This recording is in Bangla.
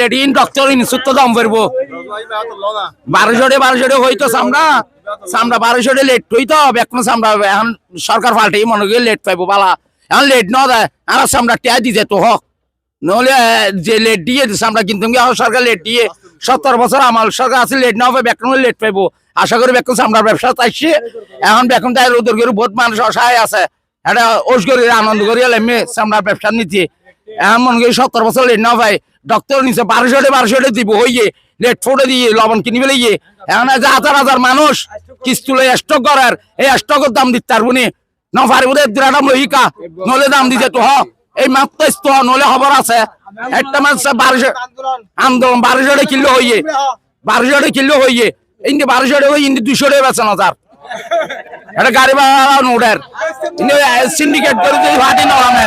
লেডিন ডক্টর দাম বারোশোটে বারোশোটে হইতো সামনা সামনা বারোশোটে লেট হইতো এখন সামনা এখন সরকার পাল্টে মনে করি লেট পাইবো বালা। এখন লেট ন দেয়, আর সামনা টিয়া দিতে তো নহলে যে লেট দিয়ে আমরা কিন্তু সরকার লেট দিয়ে? সত্তর বছর আমার সরকার আছে লেট না হবে বেকন লেট পাইবো। আশা করি বেকন সামনার ব্যবসা চাইছে। এখন বেকন তাই করে বহুত মানুষ অসহায় আছে। এটা ওষ করে আনন্দ করি এমনি সামনার ব্যবসা নিতে এখন মনে করি সত্তর বছর লেট না পাই ডক্টর নিচে বারোশোটে বারোশোটে দিব হইয়ে লেট ফোটে দিয়ে লবণ কিনি ফেলে গিয়ে। এখন যে হাজার হাজার মানুষ কিস্তুলে স্টক করার, এই স্টকের দাম দিতে পারব নি। না পারব দাম লইকা নলে দাম দিতে তো, হ। এই মাত্র তো নলে খবর আছে। একটা মাস বারোশো আন্দোলন, বারোশোটে কিলো হইয়ে বারোশোটে কিলো হইয়ে ইন্দি বারোশোটে হই ইন্দি দুশো টাকা বেচা না তার এটা গাড়ি ভাড়া নোটের সিন্ডিকেট করে দিয়ে ভাটি নলামে